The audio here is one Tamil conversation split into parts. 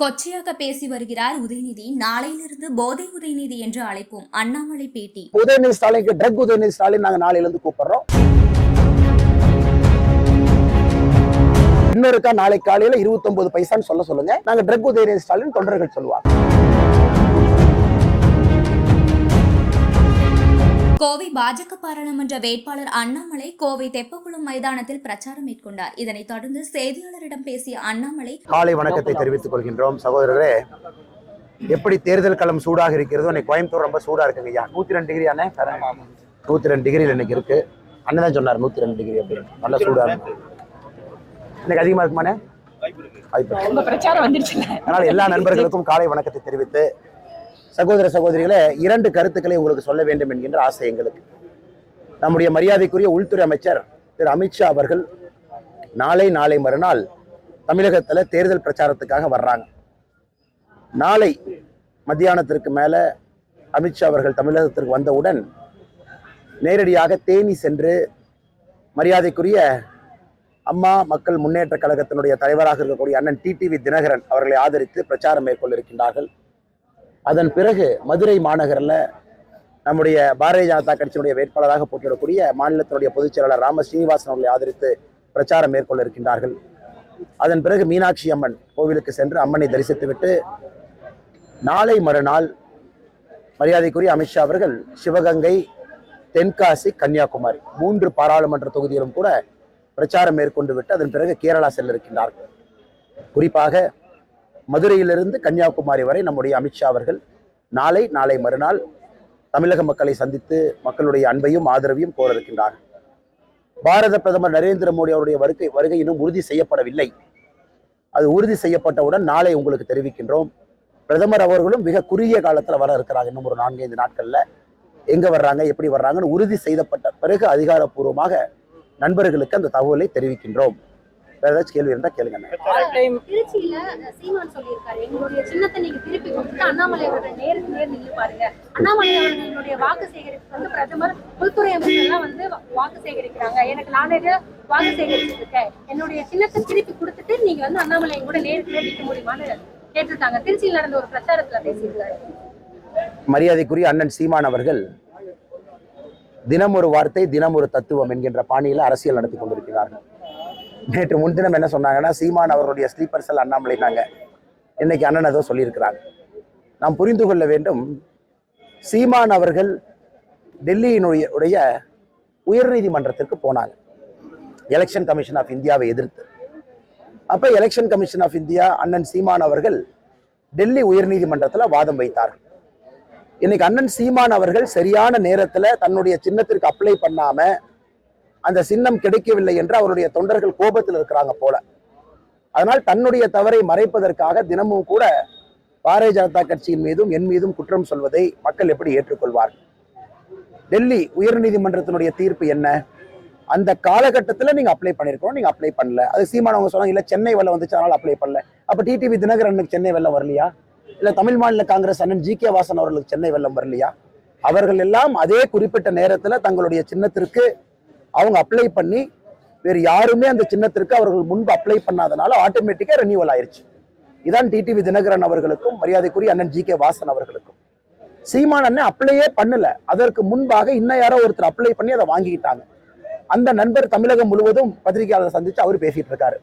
கொச்சையாக பேசி வருகிறார் உதயநிதி. நாளையிலிருந்து போதை உதயநிதி என்று அழைப்போம். அண்ணாமலை பேட்டி. உதயநிதி ஸ்டாலினுக்கு ட்ரக் உதயநிதி ஸ்டாலின் நாங்க நாளையிலிருந்து கூப்பிடுறோம். இன்னொருக்கா நாளை காலையில 29 பைசான்னு சொல்ல சொல்லுங்க. நாங்க ட்ரக் உதயநிதி ஸ்டாலின் தொண்டர்கள் சொல்லுவாங்க. கோவை பாஜக பாராளுமன்ற வேட்பாளர் அண்ணாமலை கோவை தெப்பக்குளம் மைதானத்தில் பிரச்சாரம் மேற்கொண்டார். இதனைத் தொடர்ந்து செய்தியாளரிடம் பேசிய அண்ணாமலை காலை வணக்கத்தை தெரிவித்துக் கொள்கின்றோம். சகோதரரே எப்படி தேர்தல் களம் சூடாக இருக்கிறதோ இன்னைக்கு கோயம்புத்தூர் ரொம்ப சூடா இருக்குங்க ஐயா. நூத்தி ரெண்டு டிகிரி அண்ணே. நூத்தி ரெண்டு டிகிரியில் இன்னைக்கு இருக்கு. அண்ணன் தான் சொன்னார் நூத்தி ரெண்டு டிகிரி அப்படின்னு. நல்ல சூடா இருக்கு. இன்னைக்கு அதிகமா இருக்குமாண்ணே? வாய்ப்பு இருக்கு. உங்க பிரச்சாரம் வந்துருச்சுல அதனால எல்லா நண்பர்களுக்கும் காலை வணக்கத்தை தெரிவித்து சகோதர சகோதரிகளே இரண்டு கருத்துக்களை உங்களுக்கு சொல்ல வேண்டும் என்கின்ற ஆசை எங்களுக்கு. நம்முடைய மரியாதைக்குரிய உள்துறை அமைச்சர் திரு அமித்ஷா அவர்கள் நாளை நாளை மறுநாள் தமிழகத்தில் தேர்தல் பிரச்சாரத்துக்காக வர்றாங்க. நாளை மத்தியானத்திற்கு மேலே அமித்ஷா அவர்கள் தமிழகத்திற்கு வந்தவுடன் நேரடியாக தேனி சென்று மரியாதைக்குரிய அம்மா மக்கள் முன்னேற்ற கழகத்தினுடைய தலைவராக இருக்கக்கூடிய அண்ணன் டிடிவி தினகரன் அவர்களை ஆதரித்து பிரச்சாரம் மேற்கொள்ள இருக்கின்றார்கள். அதன் பிறகு மதுரை மாநகரில் நம்முடைய பாரதிய ஜனதா கட்சியினுடைய வேட்பாளராக போட்டியிடக்கூடிய மாநிலத்தினுடைய பொதுச் செயலாளர் ராம ஸ்ரீனிவாசன் அவர்களை ஆதரித்து பிரச்சாரம் மேற்கொள்ள இருக்கின்றார்கள். அதன் பிறகு மீனாட்சி அம்மன் கோவிலுக்கு சென்று அம்மனை தரிசித்துவிட்டு நாளை மறுநாள் மரியாதைக்குரிய அமித்ஷா அவர்கள் சிவகங்கை தென்காசி கன்னியாகுமரி மூன்று பாராளுமன்ற தொகுதியிலும் கூட பிரச்சாரம் மேற்கொண்டு விட்டு அதன் பிறகு கேரளா செல்ல இருக்கின்றார்கள். குறிப்பாக மதுரையிலிருந்து கன்னியாகுமரி வரை நம்முடைய அமித்ஷா அவர்கள் நாளை நாளை மறுநாள் தமிழக மக்களை சந்தித்து மக்களுடைய அன்பையும் ஆதரவையும் கோர இருக்கின்றார் பாரத பிரதமர் நரேந்திர மோடி அவருடைய வருகை வருகை இன்னும் உறுதி செய்யப்படவில்லை. அது உறுதி செய்யப்பட்டவுடன் நாளை உங்களுக்கு தெரிவிக்கின்றோம். பிரதமர் அவர்களும் மிக குறுகிய காலத்துல வர இருக்கிறாங்க இன்னும் ஒரு நான்கைந்து நாட்கள்ல. எங்க வர்றாங்க எப்படி வர்றாங்கன்னு உறுதி செய்யப்பட்ட பிறகு அதிகாரப்பூர்வமாக நண்பர்களுக்கு அந்த தகவலை தெரிவிக்கின்றோம். வேற ஏதாச்சும் கேள்வி இருந்தா கேளுங்க. திருச்சியில சீமான் சொல்லியிருக்காரு. எங்களுடைய சின்னத்தை நீங்க திருப்பி கொடுத்துட்டு அண்ணாமலை அவர்கள் நேருக்கு நேர் நின்று பாருங்க. அண்ணாமலை அவர்களுடைய வாக்கு சேகரிப்பு வந்து பிரதமர் உள்துறை அமைச்சர் எல்லாம் வந்து வாக்கு சேகரிக்கிறாங்க. எனக்கு நானே வாக்கு சேகரிச்சுட்டு இருக்கேன் என்னுடைய சின்னத்தை திருப்பி கொடுத்துட்டு நீங்க வந்து அண்ணாமலை கூட நேருக்கு நேர் நிற்க முடியுமான்னு கேட்டிருக்காங்க. திருச்சியில் நடந்த ஒரு பிரச்சாரத்துல பேசியிருக்காரு. மரியாதைக்குரிய அண்ணன் சீமான் அவர்கள் தினம் ஒரு வார்த்தை தினம் ஒரு தத்துவம் என்கின்ற பாணியில அரசியல் நடத்தி கொண்டிருக்கிறார்கள். நேற்று முன்தினம் என்ன சொன்னாங்கன்னா சீமான் அவருடைய ஸ்லீப்பர் செல் அண்ணாமலைனாங்க இன்னைக்கு அண்ணன் ஏதோ சொல்லியிருக்கிறாங்க நாம் புரிந்து கொள்ள வேண்டும் சீமான் அவர்கள் டெல்லியினுடைய உடைய உயர்நீதிமன்றத்திற்கு போனாங்க. எலெக்ஷன் கமிஷன் ஆஃப் இந்தியாவை எதிர்த்து. அப்போ எலெக்ஷன் கமிஷன் ஆஃப் இந்தியா அண்ணன் சீமான் அவர்கள் டெல்லி உயர்நீதிமன்றத்தில் வாதம் வைத்தார்கள். இன்னைக்கு அண்ணன் சீமான் அவர்கள் சரியான நேரத்தில் தன்னுடைய சின்னத்திற்கு அப்ளை பண்ணாமல் அந்த சின்னம் கிடைக்கவில்லை என்று அவருடைய தொண்டர்கள் கோபத்தில் இருக்கிறாங்க போல. அதனால் தன்னுடைய தவறை மறைப்பதற்காக தினமும் கூட பாரதிய ஜனதா கட்சியின் மீதும் என் மீதும் குற்றம் சொல்வதை மக்கள் எப்படி ஏற்றுக்கொள்வார்கள்? டெல்லி உயர்நீதிமன்றத்தினுடைய தீர்ப்பு என்ன? அந்த காலகட்டத்துல நீங்க அப்ளை பண்ணிருக்கணும் நீங்க அப்ளை பண்ணல. அது சீமான் அவங்க சொன்னாங்க இல்லை சென்னை வெள்ளம் வந்துச்சு அதனால் அப்ளை பண்ணல. அப்ப டிடிவி தினகரனுக்கு சென்னை வெள்ளம் வரலையா? இல்ல தமிழ் மாநில காங்கிரஸ் அண்ணன் ஜி கே வாசன் அவர்களுக்கு சென்னை வெள்ளம் வரலையா? அவர்கள் எல்லாம் அதே குறிப்பிட்ட நேரத்துல தங்களுடைய சின்னத்திற்கு அவங்க அப்ளை பண்ணி வேறு யாருமே அந்த சின்னத்திற்கு அவர்கள் முன்பு அப்ளை பண்ணாதனால ஆட்டோமேட்டிக்காக ரெனியூவல் ஆயிடுச்சு இதான் டிடிவி தினகரன் அவர்களுக்கும் மரியாதைக்குரிய அண்ணன் ஜி கே வாசன் அவர்களுக்கும். சீமான் அண்ணன் அப்ளையே பண்ணல. அதற்கு முன்பாக இன்னும் யாரோ ஒருத்தர் அப்ளை பண்ணி அதை வாங்கிக்கிட்டாங்க. அந்த நண்பர் தமிழகம் முழுவதும் பத்திரிகையாளர் சந்திச்சு அவர் பேசிட்டு இருக்காரு.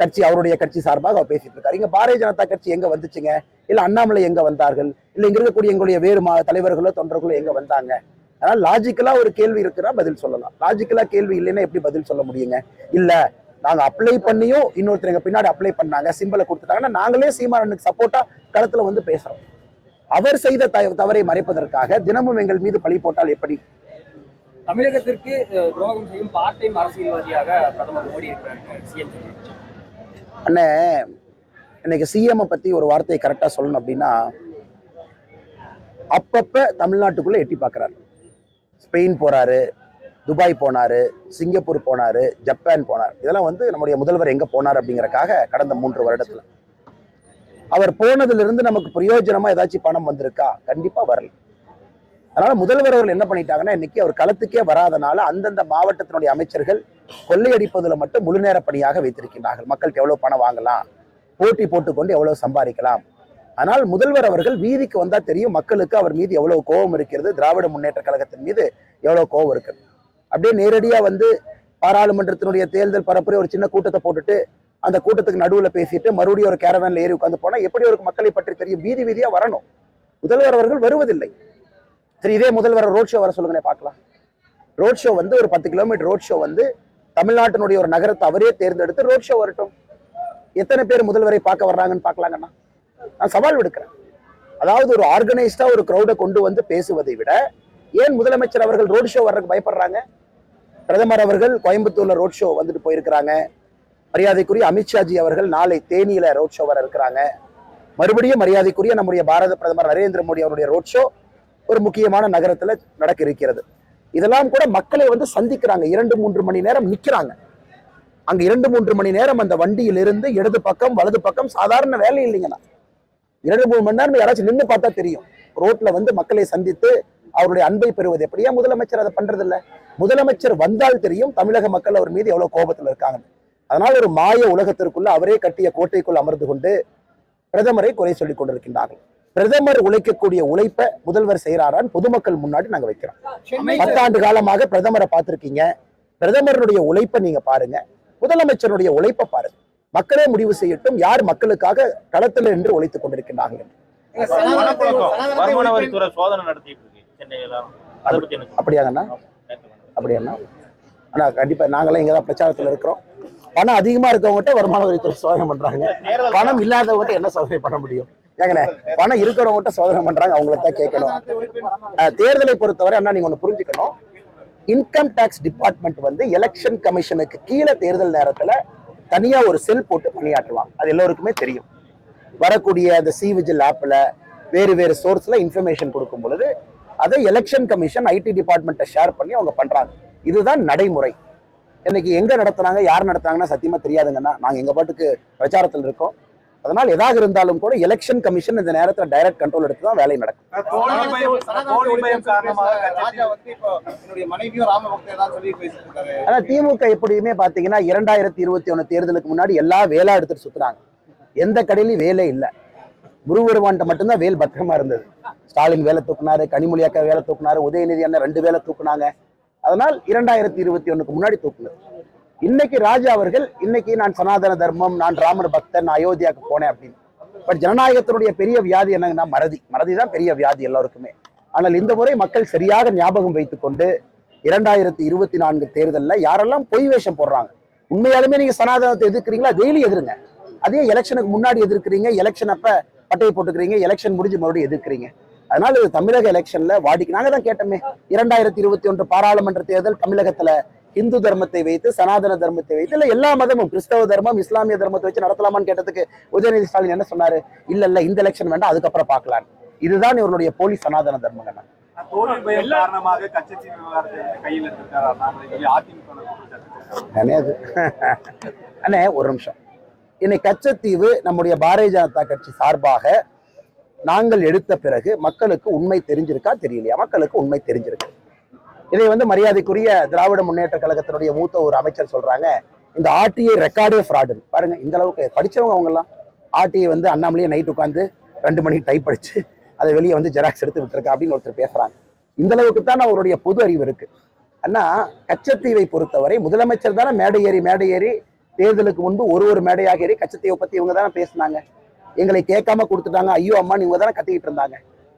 கட்சி அவருடைய கட்சி சார்பாக அவர் பேசிட்டு இருக்காரு. இங்க பாரதிய ஜனதா கட்சி எங்க வந்துச்சுங்க? இல்ல அண்ணாமலை எங்க வந்தார்கள்? இல்ல இங்க இருக்கக்கூடிய எங்களுடைய வேறு மா தலைவர்களோ தொண்டர்களோ எங்க வந்தாங்க? அதனால லாஜிக்கலா ஒரு கேள்வி இருக்குன்னா பதில் சொல்லலாம். லாஜிக்கலா கேள்வி இல்லைன்னா எப்படி பதில் சொல்ல முடியுங்க? இல்ல நாங்க அப்ளை பண்ணியும் இன்னொருத்தர் பின்னாடி அப்ளை பண்ணாங்க சிம்பிளை கொடுத்துட்டாங்கன்னா நாங்களே சீமானனுக்கு சப்போர்ட்டா களத்துல வந்து பேசுறோம். அவர் செய்த தவறை மறைப்பதற்காக தினமும் எங்கள் மீது பழி போட்டால் எப்படி? தமிழகத்திற்கு துரோகம் செய்யும் பார்ட் டைம் அரசியல்வாதியாக பிரதமர் மோடி அண்ணே இன்னைக்கு சிஎம் பத்தி ஒரு வார்த்தையை கரெக்டா சொல்லணும் அப்படின்னா அப்பப்ப தமிழ்நாட்டுக்குள்ள எட்டி பார்க்கறாரு. ஸ்பெயின் போறாரு துபாய் போனாரு சிங்கப்பூர் போனாரு ஜப்பான் போனார். இதெல்லாம் வந்து நம்முடைய முதல்வர் எங்கே போனார் அப்படிங்கிறக்காக கடந்த மூன்று வருடத்தில். அவர் போனதுலேருந்து நமக்கு பிரயோஜனமா ஏதாச்சும் பணம் வந்திருக்கா? கண்டிப்பா வரல. அதனால முதல்வர் அவர்கள் என்ன பண்ணிட்டாங்கன்னா இன்னைக்கு அவர் களத்துக்கே வராதனால அந்தந்த மாவட்டத்தினுடைய அமைச்சர்கள் கொள்ளையடிப்பதில் மட்டும் முழு நேர பணியாக வைத்திருக்கின்றார்கள். மக்கள்கிட்ட எவ்வளவு பணம் வாங்கலாம்? போட்டி போட்டுக்கொண்டு எவ்வளவு சம்பாதிக்கலாம்? ஆனால் முதல்வர் அவர்கள் வீதிக்கு வந்தா தெரியும் மக்களுக்கு அவர் மீது எவ்வளவு கோபம் இருக்கிறது திராவிட முன்னேற்ற கழகத்தின் மீது எவ்வளவு கோபம் இருக்கு. அப்படியே நேரடியா வந்து பாராளுமன்றத்தினுடைய தேர்தல் பரப்புரை ஒரு சின்ன கூட்டத்தை போட்டுட்டு அந்த கூட்டத்துக்கு நடுவுல பேசிட்டு மறுபடியும் ஒரு கேரவேன்ல ஏறி உட்காந்து போனா எப்படி ஒரு மக்களை பற்றி தெரியும்? வீதி வீதியா வரணும். முதல்வர் அவர்கள் வருவதில்லை. சரி இதே முதல்வர் ரோட் ஷோ வர சொல்லுங்களே பார்க்கலாம். ரோட் ஷோ வந்து ஒரு பத்து கிலோமீட்டர் ரோட் ஷோ வந்து தமிழ்நாட்டினுடைய ஒரு நகரத்தை அவரே தேர்ந்தெடுத்து ரோட் ஷோ வரட்டும். எத்தனை பேர் முதல்வரை பார்க்க வர்றாங்கன்னு பார்க்கலாங்கண்ணா? நான் சவால் விடுக்கிறேன். அதாவது ஒரு ஆர்கனைஸ்டா ஒரு க்ரௌடை கொண்டு வந்து பேசுவதை விட ஏன் முதலமைச்சர் அவர்கள் ரோட் ஷோ வர்றதுக்கு பயப்படுறாங்க? பிரதமர் அவர்கள் கோயம்புத்தூர்ல ரோட் ஷோ வந்துட்டு போயிருக்கிறாங்க. மரியாதைக்குரிய அமித்ஷாஜி அவர்கள் நாளை தேனியில ரோட் ஷோ வர இருக்கிறாங்க. மறுபடியும் மரியாதைக்குரிய நம்முடைய பாரத பிரதமர் நரேந்திர மோடி அவருடைய ரோட் ஷோ ஒரு முக்கியமான நகரத்துல நடக்க இருக்கிறது. இதெல்லாம் கூட மக்களை வந்து சந்திக்கிறாங்க. இரண்டு மூன்று மணி நேரம் நிக்கிறாங்க. அங்க இரண்டு மூன்று மணி நேரம் அந்த வண்டியிலிருந்து இடது பக்கம் வலது பக்கம் சாதாரண வேலை இல்லைங்கண்ணா. இரண்டு மூணு மணி நேரம் யாராச்சும் நின்று பார்த்தா தெரியும். ரோட்ல வந்து மக்களை சந்தித்து அவருடைய அன்பை பெறுவது எப்படியா முதலமைச்சர் அதை பண்றது இல்ல முதலமைச்சர் வந்தால் தெரியும் தமிழக மக்கள் அவர் மீது எவ்வளவு கோபத்துல இருக்காங்க அதனால ஒரு மாய உலகத்திற்குள்ள அவரே கட்டிய கோட்டைக்குள் அமர்ந்து கொண்டு பிரதமரை குறை சொல்லிக் கொண்டிருக்கின்றார்கள். பிரதமர் உழைக்கக்கூடிய உழைப்பை முதல்வர் செய்யறாரான்னு பொதுமக்கள் முன்னாடி நாங்க வைக்கிறோம். பத்தாண்டு காலமாக பிரதமரை பார்த்திருக்கீங்க. பிரதமருடைய உழைப்பை நீங்க பாருங்க. முதலமைச்சருடைய உழைப்பை பாருங்க. மக்களே முடிவு செய்யட்டும் யார் மக்களுக்காக களத்தில் நின்று உழைத்துக் கொண்டிருக்கின்றார்கள் என்று. பணப்புழக்கம் வருமான வரித்துறை சோதனை நடத்திட்டு இருக்கு. சென்னையில அதை பத்தி எனக்கு அப்படியாங்கண்ணா அப்படியாண்ணா ஆனா கண்டிப்பா நாங்களாம் இங்க தான் பிரச்சாரத்துல இருக்கிறோம். பணம் அதிகமா இருக்கவங்ககிட்ட வருமான வரித்துறை சோதனை பண்றாங்க. பணம் இல்லாதவங்ககிட்ட என்ன சோதனை பண்ண முடியும்? ஏங்கண்ணே பணம் இருக்கிறவங்ககிட்ட சோதனை பண்றாங்க அவங்கள தான் கேட்கணும். தேர்தலை பொறுத்தவரை அண்ணா நீங்க ஒண்ணு புரிஞ்சுக்கணும். இன்கம் டேக்ஸ் டிபார்ட்மெண்ட் வந்து எலெக்ஷன் கமிஷனுக்கு கீழே தேர்தல் நேரத்துல தனியாக ஒரு செல் போட்டு பணியாற்றுவாங்க. அது எல்லோருக்குமே தெரியும். வரக்கூடிய அந்த சி விஜில் வேறு வேறு சோர்ஸில் இன்ஃபர்மேஷன் கொடுக்கும் பொழுது அதை எலெக்ஷன் கமிஷன் ஐடி டிபார்ட்மெண்ட்டை ஷேர் பண்ணி அவங்க பண்றாங்க. இதுதான் நடைமுறை. இன்னைக்கு எங்கே நடத்துனாங்க யார் நடத்துனாங்கன்னா சத்தியமாக தெரியாதுங்கன்னா நாங்கள் எங்கள் பாட்டுக்கு பிரச்சாரத்தில் இருக்கோம். அதனால் எதாக இருந்தாலும் கூட எலெக்ஷன் கமிஷன் இந்த நேரத்துல டைரக்ட் கண்ட்ரோல் எடுத்து தான் வேலை நடக்கும். ஆனா திமுக எப்படியுமே பாத்தீங்கன்னா இரண்டாயிரத்தி இருபத்தி ஒண்ணு தேர்தலுக்கு முன்னாடி எல்லா வேலா எடுத்துட்டு சுத்துறாங்க எந்த கடையிலயும் வேலை இல்லை. குருவருவான்ட்ட மட்டும்தான் வேல் பத்திரமா இருந்தது. ஸ்டாலின் வேலை தூக்குனாரு கனிமொழி அக்கா வேலை தூக்குனாரு உதயநிதி அண்ணன் ரெண்டு வேலை தூக்குனாங்க. அதனால் இரண்டாயிரத்தி இருபத்தி ஒண்ணுக்கு முன்னாடி தூக்குனது. இன்னைக்கு ராஜா அவர்கள் இன்னைக்கு நான் சனாதன தர்மம் நான் ராமர் பக்தன் நான் அயோத்தியாவுக்கு போனேன் அப்படின்னு. பட் ஜனநாயகத்தினுடைய பெரிய வியாதி என்னங்கன்னா மறதி. மறதி தான் பெரிய வியாதி எல்லாருக்குமே. ஆனால் இந்த முறை மக்கள் சரியாக ஞாபகம் வைத்துக்கொண்டு இரண்டாயிரத்தி இருபத்தி நான்கு தேர்தலில் யாரெல்லாம் பொய் வேஷம் போடுறாங்க? உண்மையாலுமே நீங்க சனாதனத்தை எதிர்க்கிறீங்களா? டெய்லி எதிருங்க. அதே எலெக்ஷனுக்கு முன்னாடி எதிர்க்கிறீங்க எலெக்ஷன் அப்ப பட்டையை போட்டுக்கிறீங்க எலெக்ஷன் முடிஞ்சு மறுபடியும் எதிர்க்கிறீங்க. அதனால இது தமிழக எலெக்ஷன்ல வாடிக்கை. நாங்க தான் கேட்டோமே இரண்டாயிரத்தி இருபத்தி ஒன்று பாராளுமன்ற தேர்தல் தமிழகத்துல இந்து தர்மத்தை வைத்து சனாதன தர்மத்தை வைத்து இல்ல எல்லா மதமும் கிறிஸ்தவ தர்மம் இஸ்லாமிய தர்மத்தை வச்சு நடத்தலாமான்னு கேட்டதுக்கு உதயநிதி ஸ்டாலின் என்ன சொன்னாரு? இல்ல இல்ல இந்த எலெக்ஷன் வேண்டாம் அதுக்கப்புறம் பார்க்கலாம் இதுதான் இவருடைய போலி சனாதன தர்மங்க. அதிமுக அண்ணே ஒரு நிமிஷம். இன்னைக்கு கச்சத்தீவு நம்முடைய பாரதிய ஜனதா கட்சி சார்பாக நாங்கள் எடுத்த பிறகு மக்களுக்கு உண்மை தெரிஞ்சிருக்கா தெரியலையா? மக்களுக்கு உண்மை தெரிஞ்சிருக்கு. இதை வந்து மரியாதைக்குரிய திராவிட முன்னேற்ற கழகத்தினுடைய மூத்த ஒரு அமைச்சர் சொல்றாங்க இந்த ஆர்டிஐ ரெக்கார்டே ஃப்ராடு பாருங்க இந்த அளவுக்கு படிச்சவங்க அவங்க எல்லாம் ஆர்டிஐ வந்து அண்ணாமலையே நைட் உட்காந்து ரெண்டு மணிக்கு டைப் படிச்சு அதை வெளியே வந்து ஜெராக்ஸ் எடுத்து விட்டுருக்கா அப்படின்னு ஒருத்தர் பேசுறாங்க. இந்த அளவுக்கு தான் அவருடைய பொது அறிவு இருக்கு. ஆனா கச்சத்தீவை பொறுத்தவரை முதலமைச்சர் தானே மேடை ஏறி மேடை ஏறி தேர்தலுக்கு முன்பு ஒரு ஒரு மேடையாக ஏறி கச்சத்தீவை பத்தி இவங்க தானே பேசினாங்க. எங்களை கேட்காம கொடுத்துட்டாங்க ஐயோ அம்மா இவங்க தானே கத்திக்கிட்டு இருந்தாங்க.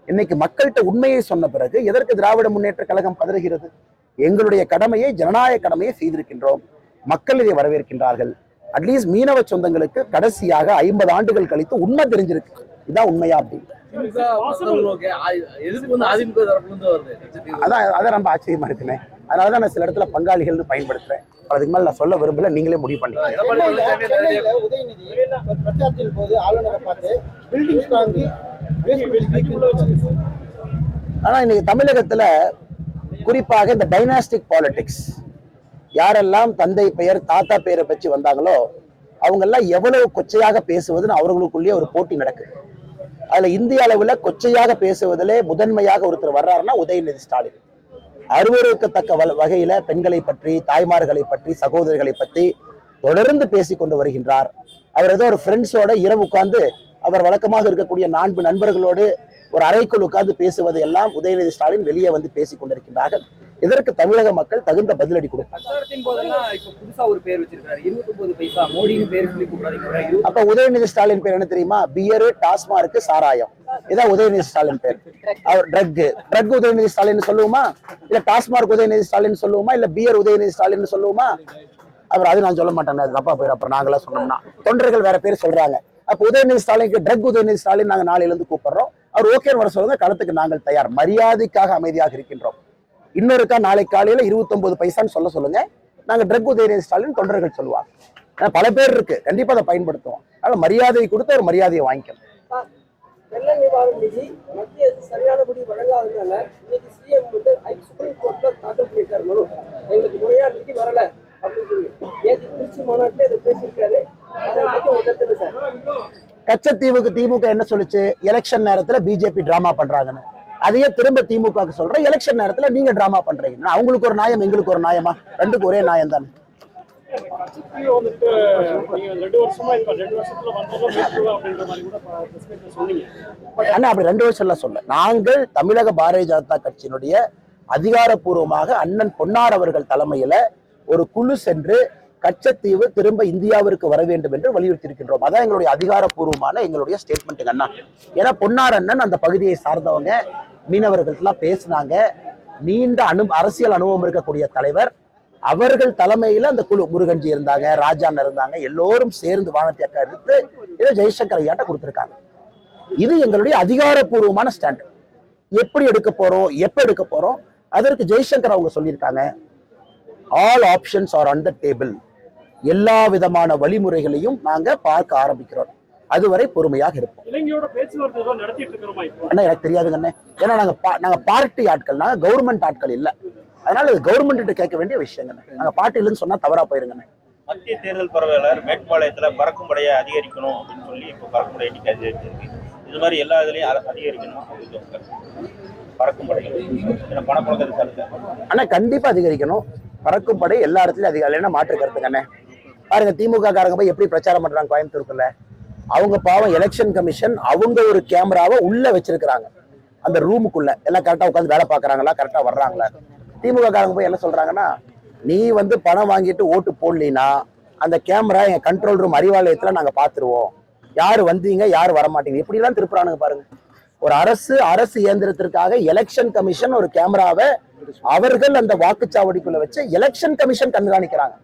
இன்னைக்கு மக்கள்கிட்ட உண்மையை சொன்ன பிறகு எதற்கு திராவிட முன்னேற்ற கழகம் பதறுகிறது எங்களுடைய கடமையை ஜனநாயக கடமையை செய்திருக்கின்றோம் மக்கள் இதை வரவேற்கின்றார்கள் அட்லீஸ்ட் மீனவ சொந்தங்களுக்கு கடைசியாக ஐம்பது ஆண்டுகள் கழித்து உண்மை தெரிஞ்சிருக்கு இதான் உண்மையா அப்படின்னு அதான் அதான் ரொம்ப ஆச்சரியமா இருக்குண்ணே அதனாலதான் நான் சில இடத்துல பங்காளிகள்னு பயன்படுத்துறேன். அதுக்கு மேல நான் சொல்ல விரும்பல. நீங்களே முடிவு பண்ணிக்கலாம் எடப்பாடி பழனிசாமி நிறைய சென்னையில உதயநிதி பிரச்சாரத்தின் போது ஆளுநரை பார்த்து பில்டிங் வாங்கி ஆனா இன்னைக்கு தமிழகத்துல குறிப்பாக இந்த டைனாஸ்டிக் பாலிடிக்ஸ் யாரெல்லாம் தந்தை பெயர் தாத்தா பெயரை பற்றி வந்தாங்களோ அவங்க எல்லாம் எவ்வளவு கொச்சையாக பேசுவதுன்னு அவர்களுக்குள்ளேயே ஒரு போட்டி நடக்குது அதுல இந்திய அளவுல கொச்சையாக பேசுவதிலே முதன்மையாக ஒருத்தர் வர்றாருன்னா உதயநிதி ஸ்டாலின். அருவறுக்கத்தக்க வகையில பெண்களை பற்றி தாய்மார்களை பற்றி சகோதரிகளை பற்றி தொடர்ந்து பேசிக் கொண்டு வருகின்றார். அவர் ஏதோ ஒரு ஃப்ரெண்ட்ஸோட இரவு உட்கார்ந்து அவர் வழக்கமாக இருக்கக்கூடிய நான்கு நண்பர்களோடு ஒரு அறைக்குள் உட்கார்ந்து பேசுவதை எல்லாம் உதயநிதி ஸ்டாலின் வெளியே வந்து பேசிக் கொண்டிருக்கின்றார்கள். இதற்கு தமிழக மக்கள் தகுந்த பதிலடி இருபது அப்ப உதயநிதி ஸ்டாலின் பேர் என்ன தெரியுமா? பியரு டாஸ்மார்க்கு சாராயம். இதான் உதயநிதி ஸ்டாலின் பேர். அவர் ட்ரக் ட்ரக் உதயநிதி ஸ்டாலின் சொல்லுவோமா? இல்ல டாஸ்மார்க் உதயநிதி ஸ்டாலின் சொல்லுவோமா? இல்ல பியர் உதயநிதி ஸ்டாலின் சொல்லுவோமா? அவர் அது நான் சொல்ல மாட்டேன். தப்பா பேர் அப்புறம் நாங்களா சொன்னோம்னா. தொண்டர்கள் வேற பேர் சொல்றாங்க. அப்ப உதயநிதி ஸ்டாலினுக்கு ட்ரக் உதயநிதி ஸ்டாலின் நாங்க நாளையில இருந்து கூப்பிடுறோம். அவர் ஓகேன்னு வர சொல்லுங்க. களத்துக்கு நாங்கள் தயார். மரியாதைக்காக அமைதியாக இருக்கின்றோம். இன்னொருக்கா நாளை காலையில 29 பைசான்னு சொல்ல சொல்லுங்க. நாங்க ட்ரக் உதயநிதி ஸ்டாலின் தொண்டர்கள் சொல்லுவாங்க. ஏன்னா பல பேர் இருக்கு. கண்டிப்பா அதை பயன்படுத்துவோம். அதனால மரியாதை கொடுத்து ஒரு மரியாதையை வாங்கிக்கணும். வெள்ள நிவாரண நிதி மத்திய அரசு சரியானபடி வழங்காததுனால இன்னைக்கு சிஎம் வந்து ஹை- சுப்ரீம் கோர்ட்ல தாக்கல் பண்ணியிருக்காரு மனு. எங்களுக்கு முறையா நிதி வரல அப்படின்னு சொல்லி. நேற்று திருச்சி மாநாட்டில் இதை பேசியிருக்காரு. அதை பத்தி ஒரு கருத்து என்ன சார்? கச்சத்தீவுக்கு திமுக என்ன சொல்லுச்சு? எலெக்ஷன் நேரத்துல பிஜேபி டிராமா பண்றாங்கன்னு. அதையே திரும்ப திமுக சொல்றேன். எலெக்ஷன் நேரத்துல நீங்க டிராமா பண்றீங்க. அவங்களுக்கு ஒரு நியாயம் எங்களுக்கு ஒரு நியாயமா? ரெண்டுக்கு ஒரே நியாயம் தானே. அண்ணா அப்படி ரெண்டு வருஷம் எல்லாம் சொல்ல. நாங்கள் தமிழக பாரதிய ஜனதா கட்சியினுடைய அதிகாரப்பூர்வமாக அண்ணன் பொன்னார் அவர்கள் தலைமையில ஒரு குழு சென்று கச்சத்தீவு திரும்ப இந்தியாவிற்கு வர வேண்டும் என்று வலியுறுத்தி இருக்கின்றோம் அதான் எங்களுடைய அதிகாரப்பூர்வமான எங்களுடைய ஸ்டேட்மெண்ட்டுங்க அண்ணா. ஏன்னா பொன்னார் அண்ணன் அந்த பகுதியை சார்ந்தவங்க மீனவர்கள்லாம் பேசினாங்க. நீண்ட அனு அரசியல் அனுபவம் இருக்கக்கூடிய தலைவர். அவர்கள் தலைமையில அந்த குழு முருகன்ஜி இருந்தாங்க ராஜான் இருந்தாங்க. எல்லோரும் சேர்ந்து வானத்தை எடுத்து இதை ஜெய்சங்கர் ஐயாட்ட கொடுத்துருக்காங்க. இது எங்களுடைய அதிகாரப்பூர்வமான ஸ்டாண்ட் எப்படி எடுக்க போறோம் எப்ப எடுக்க போறோம் அதற்கு ஜெய்சங்கர் அவங்க சொல்லியிருக்காங்க. All options are on the table எல்லா விதமான வழிமுறைகளையும் நாங்க பார்க்க ஆரம்பிக்கிறோம். அதுவரை பொறுமையாக இருப்போம். அண்ணா எனக்கு தெரியாதுங்க அண்ணே. ஏன்னா நாங்க நாங்க பார்ட்டி ஆட்கள் நாங்க கவர்மெண்ட் ஆட்கள் இல்ல. அதனால இது கவர்மெண்ட் கேட்க வேண்டிய விஷயங்க நாங்க பார்ட்டி இல்லைன்னு சொன்னா தவறா போயிருங்க மத்திய தேர்தல் பரவாயில்ல மேற்பாளையத்துல பறக்கும் படையை அதிகரிக்கணும் அப்படின்னு சொல்லி இப்போ பறக்கும் படை எண்ணிக்கை அதிகரிச்சிருக்கு. இது மாதிரி எல்லா இதுலயும் அதிகரிக்கணும் பறக்கும் படை பணப்புழக்கத்தை தடுக்க ஆனா கண்டிப்பா அதிகரிக்கணும். பறக்கும் படை எல்லா இடத்துலயும் அதிகம் மாற்று கருத்துங்க அண்ணே. பாருங்க திமுக காரங்க போய் எப்படி பிரச்சாரம் பண்றாங்க கோயம்புத்தூருக்குள்ள? அவங்க பாவம் எலெக்ஷன் கமிஷன் அவங்க ஒரு கேமராவை உள்ள வச்சிருக்கிறாங்க. அந்த ரூமுக்குள்ள எல்லாம் கரெக்டா உட்காந்து வேலை பாக்குறாங்களா கரெக்டா வர்றாங்களா? திமுக காரங்க போய் என்ன சொல்றாங்கன்னா நீ வந்து பணம் வாங்கிட்டு ஓட்டு போடலினா அந்த கேமரா எங்க கண்ட்ரோல் ரூம் அறிவாலயத்துல நாங்க பாத்துருவோம். யாரு வந்தீங்க யாரு வரமாட்டீங்க? இப்படி எல்லாம் திருப்புறானுங்க பாருங்க. ஒரு அரசு அரசு இயந்திரத்திற்காக எலெக்ஷன் கமிஷன் ஒரு கேமராவை அவர்கள் அந்த வாக்குச்சாவடிக்குள்ள வச்சு எலெக்ஷன் கமிஷன் கண்காணிக்கிறாங்க.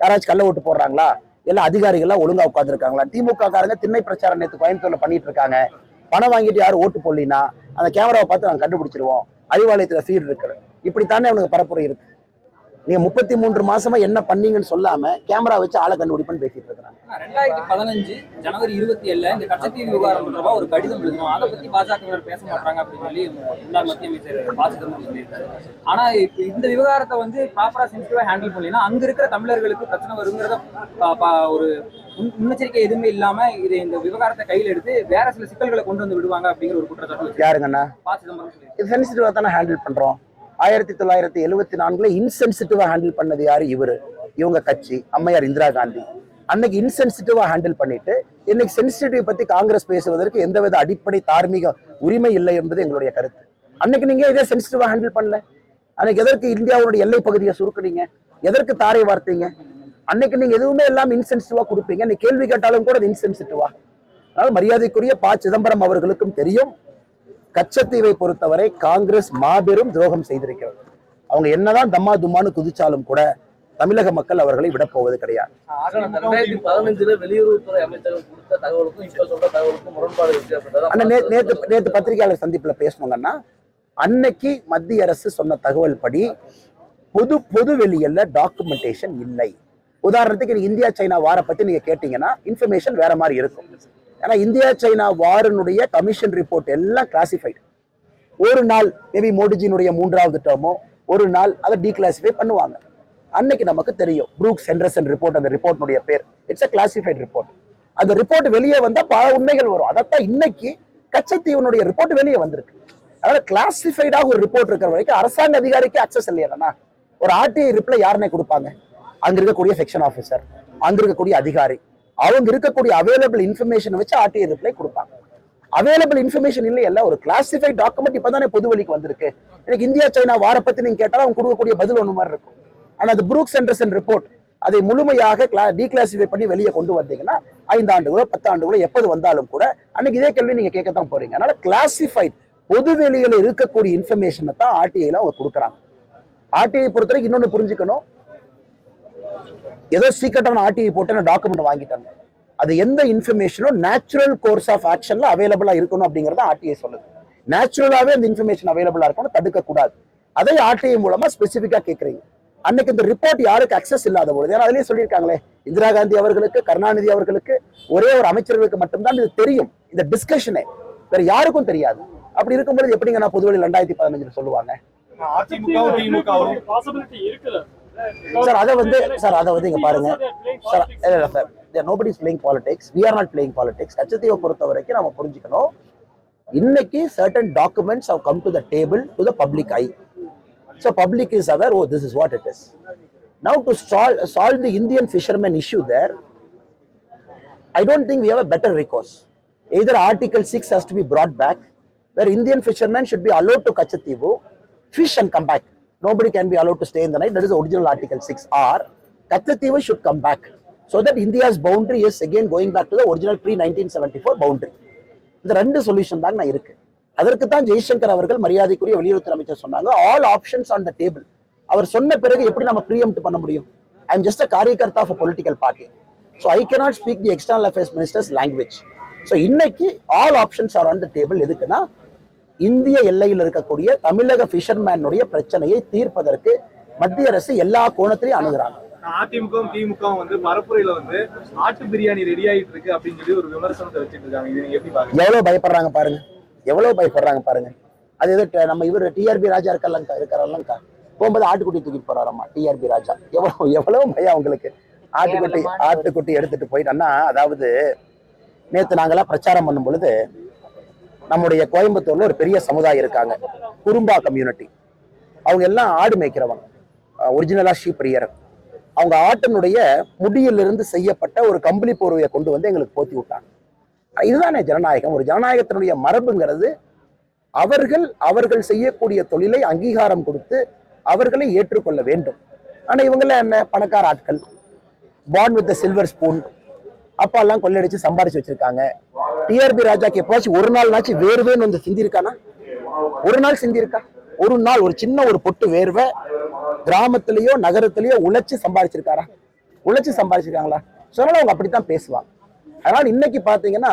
யாராச்சும் கள்ள ஓட்டு போடுறாங்களா? எல்லாம் அதிகாரிகள்லாம் ஒழுங்கா உட்காந்துருக்காங்களா திமுக காரங்க திண்ணை பிரச்சாரம் நேற்று கோயம்புத்தூர்ல பண்ணிட்டு இருக்காங்க. பணம் வாங்கிட்டு யாரும் ஓட்டு போடலினா அந்த கேமராவை பார்த்து நாங்க கண்டுபிடிச்சிருவோம். அறிவாலயத்துல சீடு இருக்கு. இப்படித்தானே அவனுக்கு பரப்புரை இருக்கு. நீங்க முப்பத்தி மூன்று மாசமா என்ன பண்ணீங்கன்னு சொல்லாம கேமரா வச்சு ஆளை கண்டுபிடிப்புன்னு பேசிட்டு இருக்காங்க ரெண்டாயிரத்தி பதினஞ்சு ஜனவரி இருபத்தி ஏழுல இந்த கச்சத்தீவு விவகாரம் தொடர்பா ஒரு கடிதம் எழுதணும். அதை பத்தி பாஜகவினர் பேச மாட்டாங்க அப்படின்னு சொல்லி முன்னாள் மத்திய அமைச்சர் ப சிதம்பரம் சொல்லியிருக்காரு. ஆனா இப்ப இந்த விவகாரத்தை வந்து ப்ராப்பரா சென்சிட்டிவா ஹேண்டில் பண்ணலாம் அங்க இருக்கிற தமிழர்களுக்கு பிரச்சனை வருங்கிறத ஒரு முன்- முன்னெச்சரிக்கை எதுவுமே இல்லாம இது இந்த விவகாரத்தை கையில் எடுத்து வேற சில சிக்கல்களை கொண்டு வந்து விடுவாங்க அப்படிங்கிற ஒரு குற்றச்சாட்டு யாருங்கண்ணா? ப சிதம்பரம் சென்சிட்டிவா தானே ஹேண்டில் பண்றோம். ஆயிரத்தி தொள்ளாயிரத்தி எழுவத்தி நான்குல இன்சென்சிட்டிவா ஹேண்டில் பண்ணது யாரு? இவரு. இவங்க கட்சி. அம்மையார் இந்திரா காந்தி. அன்னைக்கு இன்சென்சிட்டிவா ஹேண்டில் பண்ணிட்டு இன்னைக்கு சென்சிட்டிவ் பத்தி காங்கிரஸ் பேசுவதற்கு எந்தவித அடிப்படை தார்மீக உரிமை இல்லை என்பது எங்களுடைய கருத்து. அன்னைக்கு நீங்க இதே சென்சிட்டிவா ஹேண்டில் பண்ணல. அன்னைக்கு எதற்கு இந்தியாவுடைய எல்லை பகுதியை சுருக்குனீங்க? எதற்கு தாரை வார்த்தீங்க? அன்னைக்கு நீங்க எதுவுமே எல்லாம் இன்சென்சிட்டிவா கொடுப்பீங்க. நீ கேள்வி கேட்டாலும் கூட அது இன்சென்சிட்டிவா அதனால மரியாதைக்குரிய ப சிதம்பரம் அவர்களுக்கும் தெரியும். கச்சத்தீவை பொறுத்தவரை காங்கிரஸ் மாபெரும் துரோகம் செய்திருக்கிறது. அவங்க என்னதான் தம்மா தும்மான்னு குதிச்சாலும் கூட தமிழக மக்கள் அவர்களை விடப்போவது கிடையாது. ரெண்டாயிரத்தி பதினஞ்சுல வெளியுறவுத்துறை அமைச்சகம் கொடுத்த தகவலுக்கும் இப்ப சொல்ற தகவலுக்கும் முரண்பாடு இருக்கு அப்படின்றத ஆனா நே- நேத்து நேத்து பத்திரிகையாளர் சந்திப்புல பேசணுங்கன்னா அன்னைக்கு மத்திய அரசு சொன்ன தகவல் படி பொது பொது வெளியல்ல டாக்குமெண்டேஷன் இல்லை. உதாரணத்துக்கு இந்தியா சைனா வார பத்தி நீங்க கேட்டீங்கன்னா இன்ஃபர்மேஷன் வேற மாதிரி இருக்கும். ஏன்னா இந்தியா சைனா வாரனுடைய கமிஷன் ரிப்போர்ட் எல்லாம் கிளாசிஃபைடு ஒரு நாள் மேபி மோடிஜியினுடைய மூன்றாவது டேர்மோ ஒரு நாள் அதை டீக்ளாசிஃபை பண்ணுவாங்க. அன்னைக்கு நமக்கு தெரியும். ப்ரூக் ஹெண்டர்சன் ரிப்போர்ட் அந்த ரிப்போர்ட்னுடைய பேர். இட்ஸ் அ கிளாசிஃபைட் ரிப்போர்ட் அந்த ரிப்போர்ட் வெளியே வந்தால் பல உண்மைகள் வரும். அதைத்தான் இன்னைக்கு கச்சத்தீவனுடைய ரிப்போர்ட் வெளியே வந்திருக்கு. அதனால கிளாசிஃபைடாக ஒரு ரிப்போர்ட் இருக்கிற வரைக்கும் அரசாங்க அதிகாரிக்கு அக்சஸ் இல்லையாண்ணா ஒரு ஆர்டிஐ ரிப்ளை யாருனே கொடுப்பாங்க. அங்க இருக்கக்கூடிய செக்ஷன் ஆஃபீஸர் அங்க இருக்கக்கூடிய அதிகாரி. அவங்க இருக்கக்கூடிய அவைலபிள் இன்ஃபர்மேஷன் வச்சு ஆர்டிஐ ரிப்ளை கொடுப்பாங்க. அவைலபிள் இன்ஃபர்மேஷன் இல்லையல்ல ஒரு கிளாசிஃபைட் டாக்குமெண்ட் இப்பதானே பொது வழிக்கு வந்திருக்கு. எனக்கு இந்தியா சைனா வார பத்தி நீங்க கேட்டாலும் அவங்க கொடுக்கக்கூடிய பதில் ஒன்று மாதிரி இருக்கும். ஆனா அது புரூக்ஸ் அண்டர்சன் ரிப்போர்ட் அதை முழுமையாக டீக்ளாசிஃபை பண்ணி வெளியே கொண்டு வந்தீங்கன்னா ஐந்து ஆண்டுகளோ பத்து ஆண்டுகளோ எப்போது வந்தாலும் கூட அன்னைக்கு இதே கேள்வி நீங்க தான் போறீங்க. அதனால கிளாசிஃபைட் பொது வெளியில இருக்கக்கூடிய இன்ஃபர்மேஷனை தான் ஆர்டிஐல அவங்க கொடுக்குறாங்க. ஆர்டிஐ பொறுத்தவரைக்கும் இன்னொன்னு புரிஞ்சுக்கணும். ஏதோ சீக்கிரட்டான ஆர்டிஐ போட்டு டாக்குமெண்ட் வாங்கிட்டாங்க அது எந்த இன்ஃபர்மேஷனும் நேச்சுரல் கோர்ஸ் ஆஃப் ஆக்ஷன்ல அவைலபிளா இருக்கணும் அப்படிங்கறத ஆர்டிஐ சொல்லுது. நேச்சுரலாவே அந்த இன்ஃபர்மேஷன் அவைலபிளா இருக்கணும் தடுக்க கூடாது அதை ஆர்டிஐ மூலமா ஸ்பெசிபிக்கா கேக்குறீங்க. அன்னைக்கு இந்த ரிப்போர்ட் யாருக்கு அக்சஸ் இல்லாத பொழுது ஏன்னா அதுலயே சொல்லியிருக்காங்களே இந்திரா காந்தி அவர்களுக்கு கருணாநிதி அவர்களுக்கு ஒரே ஒரு அமைச்சர்களுக்கு மட்டும்தான் இது தெரியும். இந்த டிஸ்கஷனே வேற யாருக்கும் தெரியாது. அப்படி இருக்கும்போது எப்படிங்க நான் பொதுவெளி ரெண்டாயிரத்தி பதினஞ்சுல சொல்லுவாங்க? பாசிபிலிட்டி இருக்குல்ல. சார் அதை வந்து சார் அதை வந்து இங்க பாருங்க. சார் இல்ல இல்ல sir nobody is playing politics we are not playing politics கச்சத்தீவை பொறுத்த வரைக்கும் நம்ம புரிஞ்சுக்கணும். இன்னைக்கு certain documents have come to the table to the public I so public is our oh this is what it is now to solve solve the Indian fisherman issue there I don't think we have a better recourse Either Article 6 has to be brought back, where Indian fishermen should be allowed to Kachativu, fish and come back. Nobody can be allowed to stay in the night. That is the original Article 6. Or Kachativu should come back. So that India's boundary is again going back to the original pre-1974 boundary. இந்த ரெண்டு சொல்யூஷன் தான் நான் இருக்கு அதற்கு தான் ஜெய்சங்கர் அவர்கள் மரியாதைக்குரிய வெளியுறவுத்துறை அமைச்சர் சொன்னாங்க all options on the table அவர் சொன்ன பிறகு எப்படி நம்ம ப்ரீஎம்ட் பண்ண முடியும் I am just a காரியகர்த்தா of political party so I cannot speak the external affairs minister's language so இன்னைக்கு all options are on the table எதுக்குன்னா இந்திய எல்லையில் இருக்கக்கூடிய தமிழக ஃபிஷர்மேனுடைய பிரச்சனையை தீர்ப்பதற்கு மத்திய அரசு எல்லா கோணத்திலையும் அணுகுறாங்க. அதிமுகவும் திமுகவும் வந்து பரப்புரையில வந்து ஆட்டு பிரியாணி ரெடி ஆயிட்டு இருக்கு அப்படின்னு சொல்லி ஒரு விமர்சனத்தை வச்சிட்டு இருக்காங்க. இது நீங்க எப்படி பாக்குறீங்க எவ்வளவு பயப்படுறாங்க பாருங்க. எவ்வளவு பயப்படுறாங்க பாருங்க. அது ஏதோ ட- நம்ம இவர் டிஆர்பி ராஜா இருக்கலங்கா இருக்கிறல்லங்கா போகும்போது ஆட்டுக்குட்டி தூக்கிட்டு போறாராமா? டிஆர்பி ராஜா. எவ்வளவு எவ்வளவு பயம் அவங்களுக்கு. ஆட்டுக்குட்டி ஆட்டுக்குட்டி எடுத்துட்டு போயிட்டான்னா அதாவது நேத்து நாங்கெல்லாம் பிரச்சாரம் பண்ணும் பொழுது நம்முடைய கோயம்புத்தூர்ல ஒரு பெரிய சமுதாயம் இருக்காங்க. குறும்பா கம்யூனிட்டி அவங்க எல்லாம் ஆடு மேய்க்கிறவங்க. ஒரிஜினலா ஷீப்ரியர் அவங்க ஆட்டினுடைய முடியிலிருந்து செய்யப்பட்ட ஒரு கம்பளி போர்வையை கொண்டு வந்து எங்களுக்கு போத்தி விட்டாங்க. இதுதானே ஜனநாயகம். ஒரு ஜனநாயகத்தினுடைய மரபுங்கிறது அவர்கள் அவர்கள் செய்யக்கூடிய தொழிலை அங்கீகாரம் கொடுத்து அவர்களை ஏற்றுக்கொள்ள வேண்டும். ஆனா இவங்கெல்லாம் என்ன? பணக்கார ஆட்கள். பான் வித் சில்வர் ஸ்பூன் அப்பா எல்லாம் கொள்ளடிச்சு சம்பாரிச்சு வச்சிருக்காங்க. டிஆர்பி ராஜாக்கு எப்பவாச்சும் ஒரு நாள் நாச்சு வேர்வேன்னு வந்து சிந்திருக்கானா? ஒரு நாள் சிந்திருக்கா? ஒரு நாள் ஒரு சின்ன ஒரு பொட்டு வேர்வை கிராமத்திலயோ நகரத்திலயோ உழைச்சு சம்பாதிச்சிருக்காரா உழைச்சு சம்பாதிச்சிருக்காங்களா சொன்னாலும் அவங்க அப்படித்தான் பேசுவாங்க. அதனால இன்னைக்கு பாத்தீங்கன்னா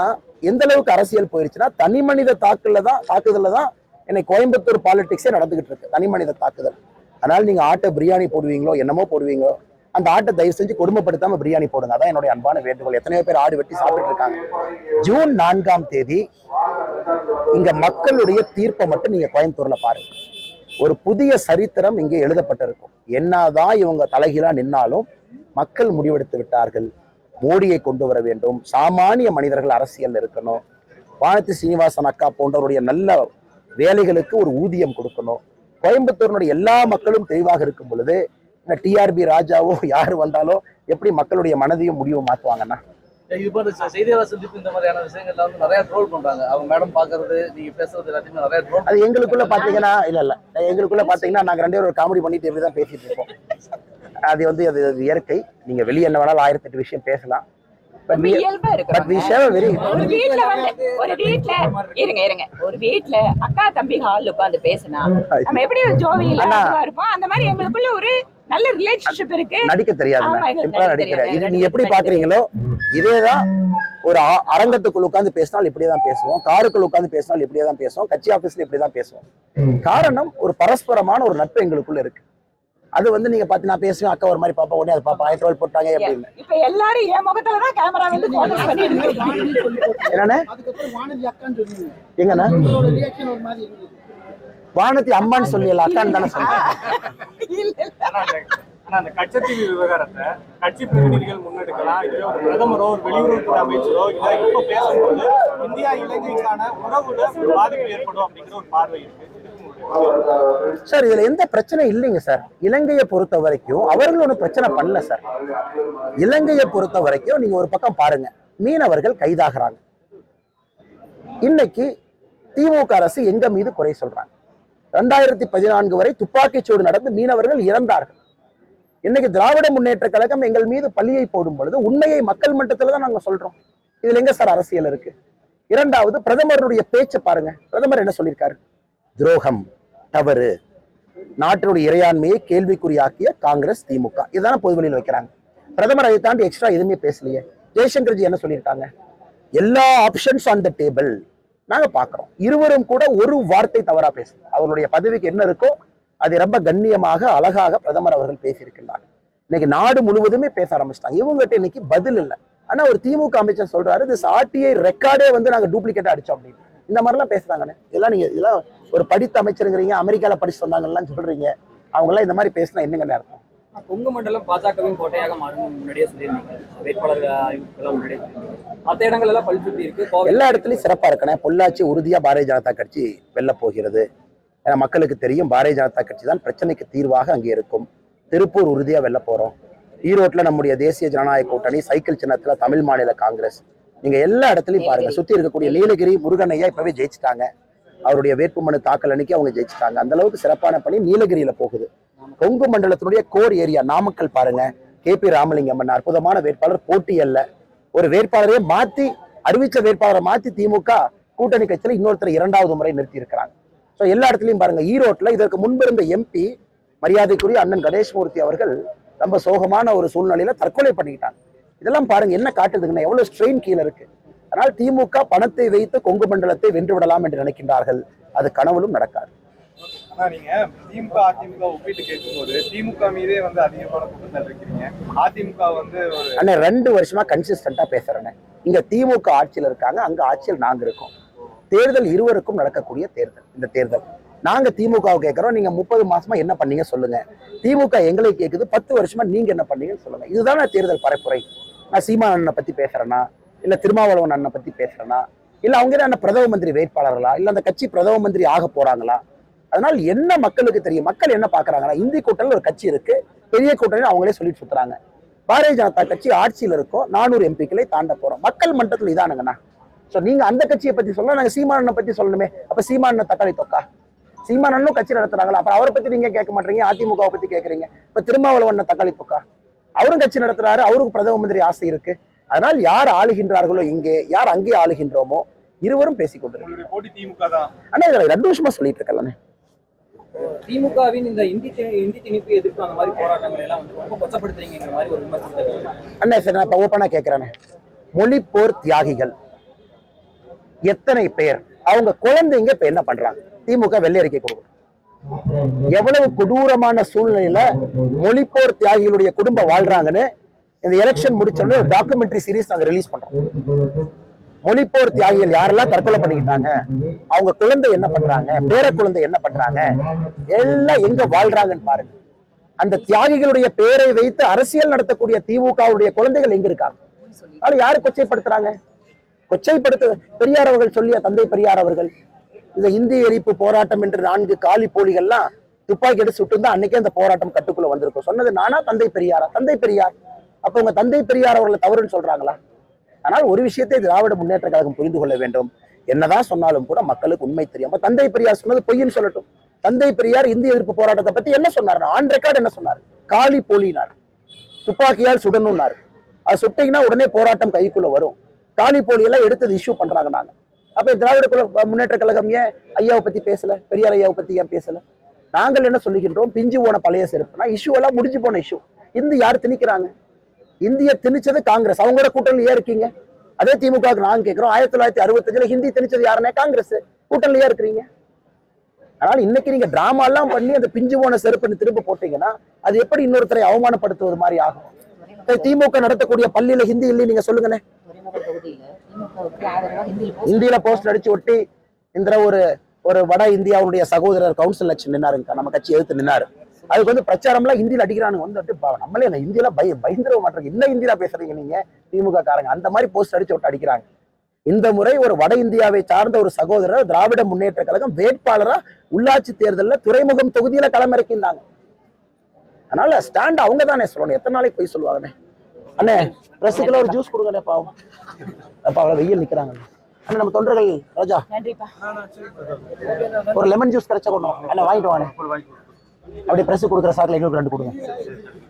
எந்த அளவுக்கு அரசியல் போயிருச்சுன்னா தனி மனித தாக்குல தான் தாக்குதல்ல தான் என்னை கோயம்புத்தூர் பாலிடிக்ஸே நடந்துகிட்டு இருக்கு. தனி மனித தாக்குதல். அதனால நீங்க ஆட்டை பிரியாணி போடுவீங்களோ என்னமோ போடுவீங்களோ அந்த ஆட்டை தயவு செஞ்சு கொடுமைப்படுத்தாம பிரியாணி போடுங்க. அதான் என்னுடைய அன்பான வேண்டுகோள். எத்தனையோ பேர் ஆடு வெட்டி சாப்பிட்டு இருக்காங்க. ஜூன் நான்காம் தேதி இங்க மக்களுடைய தீர்ப்பை மட்டும் நீங்க கோயம்புத்தூர்ல பாருங்க. ஒரு புதிய சரித்திரம் இங்கே எழுதப்பட்டிருக்கும். என்னதான் இவங்க தலைகீழா நின்னாலும் மக்கள் முடிவெடுத்து விட்டார்கள். மோடியை கொண்டு வர வேண்டும். சாமானிய மனிதர்கள் அரசியல் இருக்கணும். வானதி சீனிவாசன் அக்கா போன்றவருடைய நல்ல வேலைகளுக்கு ஒரு ஊதியம் கொடுக்கணும். கோயம்புத்தூரினுடைய எல்லா மக்களும் தெளிவாக இருக்கும் பொழுது இந்த டிஆர்பி ராஜாவோ யார் வந்தாலும் எப்படி மக்களுடைய மனதையும் முடிவும் மாத்துவாங்கன்னா? இது செ- செய்தியாளர் சந்திப்பு இந்த மாதிரியான விஷயங்கள்ல வந்து நிறைய ட்ரோல் பண்றாங்க. அவங்க மேடம் பாக்குறது நீங்க பேசுறது எல்லாத்தையுமே நிறைய ட்ரோல் அது எங்களுக்குள்ள பாத்தீங்கன்னா இல்ல இல்ல. எங்களுக்குள்ள பாத்தீங்கன்னா நாங்க ரெண்டு பேரும் ஒரு காமெடி பண்ணிட்டு இப்படிதான் பேசிட்டு இருப்போம் அது வந்து அது இயற்கை. நீங்க வெளியே என்ன வேணாலும் ஆயிரத்தி எட்டு விஷயம் பேசலாம். ஒரு வீட்ல வந்து ஒரு வீட்ல இருங்க இருங்க. ஒரு வீட்ல அக்கா தம்பி ஹால் உட்கார்ந்து பேசினா நம்ம எப்படி ஒரு ஜோவியில இருப்போம் அந்த மாதிரி எங்களுக்குள்ள ஒரு நல்ல ரிலேஷன்ஷிப் இருக்கு. நடிக்க தெரியாது நடிக்க தெரியாது. இது. நீங்க எப்படி பாக்குறீங்களோ இதேதான் ஒரு அ- அரங்கத்துக்குள்ள உட்கார்ந்து பேசினால் இப்படியே தான் பேசுவோம். காருக்குள்ள உட்கார்ந்து பேசினால் இப்படியே தான் பேசுவோம். கட்சி ஆபீஸ்ல இப்படி தான் பேசுவோம் காரணம் ஒரு பரஸ்பரமான ஒரு நட்பு எங்களுக்குள்ள இருக்கு. அது வந்து நீங்க பாத்து நான் பேசுவேன் அக்கா ஒரு மாதிரி பாப்பா உடனே அதை பாப்பா ஆயிரத்தி ரூபாய் போட்டாங்க அப்படின்னு. இப்ப எல்லாரும் என் முகத்துல தான் கேமரா வந்து போக்கஸ் பண்ணிட்டு இருக்கு என்னண்ணே அதுக்கப்புறம் வானதி அக்கான்னு சொன்னீங்க எங்கண்ணா? உங்களோட ரியாக்ஷன் ஒரு மாதிரி இருந்தது வானதி அம்மான்னு சொல்லியல? அக்கான்னு தானே ஆனா அந்த- கச்சத்தீவு விவகாரத்தை கட்சி பிரதிநிதிகள் முன்னெடுக்கலாம். இதே ஒரு பிரதமரோ ஒரு வெளியுறவுத்துறை அமைச்சரோ இதை இப்ப பேசும்போது இந்தியா இலங்கைக்கான உறவுல பாதிப்பு ஏற்படும் அப்படிங்கிற ஒரு பார்வை இருக்கு. சார் இதுல எந்த பிரச்சனை இல்லைங்க சார். இலங்கையை பொறுத்த வரைக்கும் அவர்கள் ஒன்றும் பிரச்சனை பண்ணல சார். இலங்கையை பொறுத்த வரைக்கும் நீங்க ஒரு பக்கம் பாருங்க. மீனவர்கள் கைதாகிறாங்க. இன்னைக்கு திமுக அரசு எங்க மீது குறை சொல்றாங்க? ரெண்டாயிரத்தி பதினான்கு வரை துப்பாக்கிச்சூடு நடந்து மீனவர்கள் இறந்தார்கள். இன்னைக்கு திராவிட முன்னேற்ற கழகம் எங்கள் மீது பள்ளியை போடும் பொழுது உண்மையை மக்கள் மட்டத்தில் தான் நாங்க சொல்றோம். இதுல எங்க சார் அரசியல் இருக்கு? இரண்டாவது பிரதமருடைய பேச்சை பாருங்க. பிரதமர் என்ன சொல்லியிருக்காரு? துரோகம் தவறு. நாட்டினுடைய இறையாண்மையை கேள்விக்குறியாக்கிய காங்கிரஸ் திமுக. இதுதான் பொதுவெளியில் வைக்கிறாங்க. பிரதமர் அதை தாண்டி எக்ஸ்ட்ரா எதுவுமே பேசலையே. ஜெய்சங்கர்ஜி என்ன சொல்லியிருக்காங்க? எல்லா ஆப்ஷன்ஸ் ஆன் த டேபிள் நாங்க பாக்குறோம். இருவரும் கூட ஒரு வார்த்தை தவறா பேசல அவருடைய பதவிக்கு என்ன இருக்கோ அதை ரொம்ப கண்ணியமாக அழகாக பிரதமர் அவர்கள் பேசியிருக்கின்றார். இன்னைக்கு நாடு முழுவதுமே பேச ஆரம்பிச்சிட்டாங்க. இவங்ககிட்ட இன்னைக்கு பதில் இல்லை. ஆனா ஒரு திமுக அமைச்சர் சொல்றாரு இது ஆர்டிஐ ரெக்கார்டே வந்து நாங்க டூப்ளிகேட்டா அடிச்சோம் அப்படின்னு. இந்த மாதிரிலாம் பேசுறாங்கண்ணே. இதெல்லாம் நீங்க இதெல்லாம் ஒரு படித்த அமைச்சருங்கிறீங்க அமெரிக்கால படிச்சு வந்தாங்கலாம் சொல்றீங்க. அவங்க எல்லாம் இந்த மாதிரி பேசினா என்னங்க அர்த்தம்? கொங்கு மண்டலம் பாஜகவின் கோட்டையாக மாறும் முன்னாடியே சொல்லியிருந்தீங்க. வேட்பாளர் முன்னாடியே மற்ற இடங்கள் எல்லாம் பழிச்சுட்டு இருக்கு. எல்லா இடத்துலயும் சிறப்பா இருக்கணும். பொள்ளாச்சி உறுதியா பாரதிய ஜனதா கட்சி வெல்ல போகிறது. ஏன்னா மக்களுக்கு தெரியும் பாரதிய ஜனதா கட்சி தான் பிரச்சனைக்கு தீர்வாக அங்கே இருக்கும். திருப்பூர் உறுதியா வெல்ல போறோம். ஈரோட்ல நம்முடைய தேசிய ஜனநாயக கூட்டணி சைக்கிள் சின்னத்துல தமிழ் மாநில காங்கிரஸ். நீங்க எல்லா இடத்துலயும் பாருங்க. சுத்தி இருக்கக்கூடிய நீலகிரி முருகன் ஐயா இப்பவே ஜெயிச்சிட்டாங்க. அவருடைய வேட்புமனு தாக்கல் அன்னைக்கு அவங்க ஜெயிச்சிட்டாங்க. அந்த அளவுக்கு சிறப்பான பணி நீலகிரியில போகுது. கொங்கு மண்டலத்தினுடைய கோர் ஏரியா நாமக்கல் பாருங்க. கே பி ராமலிங்கம் அண்ணா அற்புதமான வேட்பாளர் போட்டி அல்ல. ஒரு வேட்பாளரையே மாத்தி அறிவிச்ச வேட்பாளரை மாத்தி திமுக கூட்டணி கட்சியில இன்னொருத்தர் இரண்டாவது முறை நிறுத்தி இருக்கிறாங்க ஸோ எல்லா இடத்துலயும் பாருங்க ஈரோட்ல இதற்கு முன்பு இருந்த எம்பி மரியாதைக்குரிய அண்ணன் கணேஷ்மூர்த்தி அவர்கள் ரொம்ப சோகமான ஒரு சூழ்நிலையில தற்கொலை பண்ணிக்கிட்டாங்க. இதெல்லாம் பாருங்க என்ன காட்டுதுங்கன்னா எவ்வளவு ஸ்ட்ரெயின் கீழே இருக்கு. அதனால் திமுக பணத்தை வைத்து கொங்கு மண்டலத்தை வென்று விடலாம் என்று நினைக்கின்றார்கள். அது கனவுலும் நடக்காது. ஆனா நீங்க திமுக அதிமுக ஒப்பிட்டு கேட்கும்போது திமுக மீதே வந்து அதிகமான குற்றங்கள் இருக்கிறீங்க அதிமுக வந்து ஒரு அண்ணே ரெண்டு வருஷமா கன்சிஸ்டண்டா பேசுறேன் இங்க திமுக ஆட்சியில் இருக்காங்க அங்க ஆட்சியில் நாங்க இருக்கோம். தேர்தல் இருவருக்கும் நடக்கக்கூடிய தேர்தல் இந்த தேர்தல். நாங்க திமுகவை கேட்கிறோம் நீங்க முப்பது மாசமா என்ன பண்ணீங்க சொல்லுங்க. திமுக எங்களை கேட்குது பத்து வருஷமா நீங்க என்ன பண்ணீங்கன்னு சொல்லுங்க. இதுதானே தேர்தல் பரப்புரை. நான் சீமா அண்ணனை பத்தி பேசுறேனா? இல்ல திருமாவளவன் அண்ணனை பத்தி பேசுறேனா? இல்ல அவங்க என்ன பிரதம மந்திரி வேட்பாளர்களா? இல்ல அந்த கட்சி பிரதம மந்திரி ஆக போறாங்களா? அதனால் என்ன மக்களுக்கு தெரியும்? மக்கள் என்ன பாக்குறாங்கன்னா இந்தி கூட்டணியில் ஒரு கட்சி இருக்கு. பெரிய கூட்டணி அவங்களே சொல்லிட்டு சுத்துறாங்க. பாரதிய ஜனதா கட்சி ஆட்சியில் இருக்கோம் நானூறு எம்பிக்களை தாண்ட போறோம். மக்கள் மன்றத்தில் இதானுங்கண்ணா. ஸோ நீங்க அந்த கட்சியை பத்தி சொல்லலாம் நாங்க சீமானனை பத்தி சொல்லணுமே. அப்ப சீமானனை தக்காளி தொக்கா? சீமானனும் கட்சி நடத்துறாங்களா? அப்ப அவரை பத்தி நீங்க கேட்க மாட்டீங்க அதிமுகவை பத்தி கேட்கறீங்க. இப்ப திருமாவளவன் தக்காளி தொக்கா? அவரும் கட்சி நடத்துறாரு அவருக்கு பிரதம மந்திரி ஆசை இருக்கு. அதனால் யார் ஆளுகின்றார்களோ இங்கே யார் அங்கே ஆளுகின்றோமோ இருவரும் பேசிக் கொண்டிருக்கிறோம் உங்களுடைய போட்டி திமுக தான். ஆனா இதுல ரெண்டு வருஷமா சொல்லிட்டு இருக்கலாமே திமுகவின் இந்த இந்தி இந்தி திணிப்பு எதிர்ப்பு அந்த மாதிரி போராட்டங்கள் எல்லாம் வந்து ரொம்ப கொச்சப்படுத்துறீங்கிற மாதிரி ஒரு விமர்சனத்தை அண்ணா சார் நான் இப்ப கேட்குறேன் மொழி போர் தியாகிகள். எத்தனை பேர்? அவங்க குழந்தைங்க இப்போ என்ன பண்றாங்க? திமுக வெள்ளை அறிக்கை கொடுக்கும் எவ்வளவு கொடூரமான சூழ்நிலையில மொழிப்போர் தியாகிகளுடைய குடும்பம் வாழ்றாங்கன்னு இந்த எலெக்ஷன் முடிச்சோடனே ஒரு டாக்குமெண்ட்ரி சீரீஸ் நாங்கள் ரிலீஸ் பண்றோம். மொழிப்போர் தியாகிகள் யாரெல்லாம் தற்கொலை பண்ணிக்கிட்டாங்க அவங்க குழந்தை என்ன பண்றாங்க? பேர குழந்தை என்ன பண்றாங்க? எல்லாம் எங்க வாழ்றாங்கன்னு பாருங்க. அந்த தியாகிகளுடைய பேரை வைத்து அரசியல் நடத்தக்கூடிய திமுகவுடைய குழந்தைகள் எங்க இருக்காங்க? ஆனா யாரு கொச்சைப்படுத்துறாங்க? கொச்சைப்படுத்த பெரியார் அவர்கள் சொல்லிய தந்தை பெரியார் அவர்கள் இந்த இந்திய எரிப்பு போராட்டம் என்று நான்கு காலி போலிகள்லாம் துப்பாக்கி எடுத்து சுட்டு இருந்தா அன்னைக்கே அந்த போராட்டம் கட்டுக்குள்ள வந்திருக்கும். சொன்னது நானா தந்தை பெரியாரா? தந்தை பெரியார். அப்ப உங்க தந்தை பெரியார் அவர்களை தவறுன்னு சொல்றாங்களா? ஆனால் ஒரு விஷயத்தை திராவிட முன்னேற்ற கழகம் புரிந்து கொள்ள வேண்டும். என்னதான் சொன்னாலும் கூட மக்களுக்கு உண்மை தெரியாம தந்தை பெரியார் சொன்னது பொய்ன்னு சொல்லட்டும். தந்தை பெரியார் இந்திய எதிர்ப்பு போராட்டத்தை பத்தி என்ன சொன்னார் ஆன் ரெக்கார்டு என்ன சொன்னார்? காலி போலினார். துப்பாக்கியால் சுடணும்னாரு. அது சுட்டீங்கன்னா உடனே போராட்டம் கைக்குள்ள வரும். காலி போலியெல்லாம் எடுத்தது இஷ்யூ பண்றாங்க நாங்க அப்ப திராவிட குல முன்னேற்ற கழகம் ஏன் ஐயாவை பத்தி பேசல? பெரியார் ஐயாவை பத்தி ஏன் பேசல? நாங்கள் என்ன சொல்லுகின்றோம்? பிஞ்சு போன பழைய செருப்புனா இஷ்யூ எல்லாம் முடிஞ்சு போன இஷ்யூ இந்து யார் திணிக்கிறாங்க? இந்திய திணிச்சது காங்கிரஸ். அவங்களோட கூட்டணியில் இருக்கீங்க? அதே திமுக நாங்க கேட்கிறோம். ஆயிரத்தி தொள்ளாயிரத்தி அறுபத்தஞ்சுல ஹிந்தி திணிச்சது யாருன்னா காங்கிரஸ். கூட்டணியில இருக்கிறீங்க? அதனால இன்னைக்கு நீங்க டிராமா எல்லாம் பண்ணி அந்த பிஞ்சு போன செருப்புன்னு திரும்ப போட்டீங்கன்னா அது எப்படி இன்னொருத்தரை அவமானப்படுத்துவது மாதிரி ஆகும்? திமுக நடத்தக்கூடிய பள்ளியில ஹிந்தி இல்லை நீங்க சொல்லுங்கண்ணே இந்தியில போஸ்ட் அடிச்சு ஒட்டி இந்த ஒரு ஒரு வட இந்தியாவுடைய சகோதரர் கவுன்சில் எலெக்ஷன் நின்னாருங்க. நம்ம கட்சி எதிர்த்து நின்னாரு. அதுக்கு வந்து பிரச்சாரம்லாம் ஹிந்தியில அடிக்கிறானுங்க வந்துட்டு நம்மளே அந்த ஹிந்தியில பய பயந்துட மாட்டேங்க என்ன ஹிந்தியில பேசுறீங்க நீங்க? திமுக காரங்க. அந்த மாதிரி போஸ்ட் அடிச்சு விட்டு அடிக்கிறாங்க. இந்த முறை ஒரு வட இந்தியாவை சார்ந்த ஒரு சகோதரர் திராவிட முன்னேற்ற கழகம் வேட்பாளரா உள்ளாட்சி தேர்தலில் துறைமுகம் தொகுதியில களமிறக்கியிருந்தாங்க. அதனால ஸ்டாண்ட் அவங்க தானே சொல்லணும். எத்தனை நாளைக்கு போய் சொல்லுவாங்கண்ணே அண்ணே பிரஸுக்குள்ள ஒரு ஜூஸ் கொடுங்கண்ணே பாவம். அப்ப அவ்வளவு வெயில் நிக்கிறாங்க. அண்ணே நம்ம தொண்டர்கள் ரோஜா. ஒரு லெமன் ஜூஸ் கிடைச்சா கொண்டு அண்ணே வாங்கிட்டு வாங்க அப்படியே பிரஸ் கொடுக்குற சாக்கில் எங்களுக்கு ரெண்டு கொடுங்க.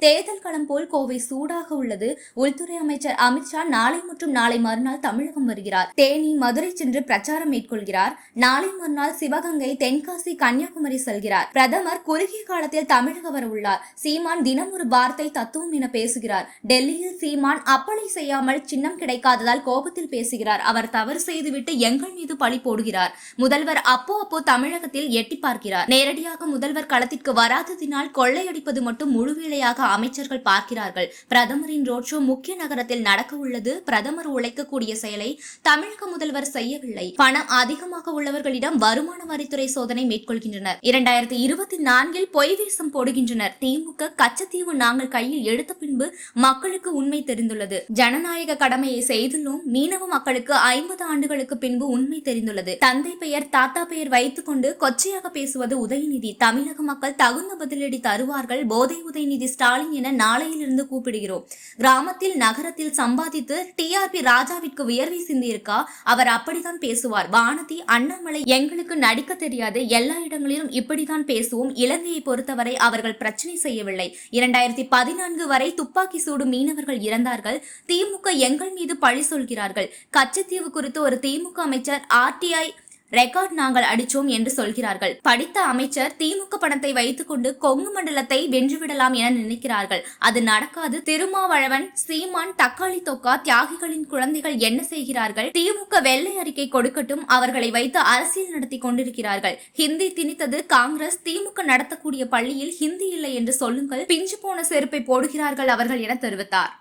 தேர்தல் களம் போல் கோவை சூடாக உள்ளது. உள்துறை அமைச்சர் அமித்ஷா நாளை மற்றும் நாளை மறுநாள் தமிழகம் வருகிறார். தேனி மதுரை சென்று பிரச்சாரம் மேற்கொள்கிறார். நாளை மறுநாள் சிவகங்கை தென்காசி கன்னியாகுமரி செல்கிறார். பிரதமர் குறுகிய காலத்தில் தமிழக வர உள்ளார். சீமான் தினம் ஒரு வார்த்தை தத்துவம் என பேசுகிறார். டெல்லியில் சீமான் அப்பளை செய்யாமல் சின்னம் கிடைக்காததால் கோபத்தில் பேசுகிறார். அவர் தவறு செய்துவிட்டு எங்கள் மீது பழி போடுகிறார். முதல்வர் அப்போ அப்போ தமிழகத்தில் எட்டி பார்க்கிறார். நேரடியாக முதல்வர் களத்திற்கு வர வராததினால் கொள்ளையடிப்பது மட்டும் முழுவேளையாக அமைச்சர்கள் பார்க்கிறார்கள். பிரதமரின் ரோட் ஷோ முக்கிய நகரத்தில் நடக்க உள்ளது. பிரதமர் உழைக்கக்கூடிய செயலை தமிழக முதல்வர் செய்யவில்லை. பணம் அதிகமாக உள்ளவர்களிடம் வருமான வரித்துறை சோதனை மேற்கொள்கின்றனர். இரண்டாயிரத்தி இருபத்தி நான்கில் பொய் வேஷம் போடுகின்றனர். திமுக கச்சத்தீவு நாங்கள் கையில் எடுத்த பின்பு மக்களுக்கு உண்மை தெரிந்துள்ளது. ஜனநாயக கடமையை செய்துள்ளோம். மீனவ மக்களுக்கு ஐம்பது ஆண்டுகளுக்கு பின்பு உண்மை தெரிந்துள்ளது. தந்தை பெயர் தாத்தா பெயர் வைத்துக்கொண்டு கொச்சையாக பேசுவது உதயநிதி. தமிழக மக்கள் தகுந்த பதிலடி தருவார்கள் போதை உதயநிதி ஸ்டாலின் என நாளையிலிருந்து கூப்பிடுகிறோம். கிராமத்தில் நகரத்தில் சம்பாதித்து டிஆர்பி ராஜாவிற்கு வியர்வை சிந்தியிருக்கா? அவர் அப்படித்தான் பேசுவார். வானதி அண்ணாமலை எங்களுக்கு நடிக்க தெரியாது. எல்லா இடங்களிலும் இப்படித்தான் பேசுவோம். இலங்கையை பொறுத்தவரை அவர்கள் பிரச்சனை செய்யவில்லை. இரண்டாயிரத்தி பதினான்கு வரை துப்பாக்கி சூடு மீனவர்கள் இறந்தார்கள். திமுக எங்கள் மீது பழி சொல்கிறார்கள். கச்சத்தீவு குறித்து ஒரு திமுக அமைச்சர் ஆர்டிஐ ரெக்கார்ட் நாங்கள் அடிச்சோம் என்று சொல்கிறார்கள். படித்த அமைச்சர் திமுக பணத்தை வைத்துக்கொண்டு கொங்கு மண்டலத்தை வென்றுவிடலாம் என நினைக்கிறார்கள். அது நடக்காது. திருமாவளவன் சீமான் தக்காளி தொக்கா தியாகிகளின் குழந்தைகள் என்ன செய்கிறார்கள்? திமுக வெள்ளை அறிக்கை கொடுக்கட்டும் அவர்களை வைத்து அரசியல் நடத்தி கொண்டிருக்கிறார்கள். ஹிந்தி திணித்தது காங்கிரஸ். திமுக நடத்தக்கூடிய பள்ளியில் ஹிந்தி இல்லை என்று சொல்லுங்கள். பிஞ்சு போன செருப்பை போடுகிறார்கள் அவர்கள் என தெரிவித்தார்.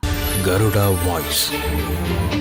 கருடா வாய்ஸ்.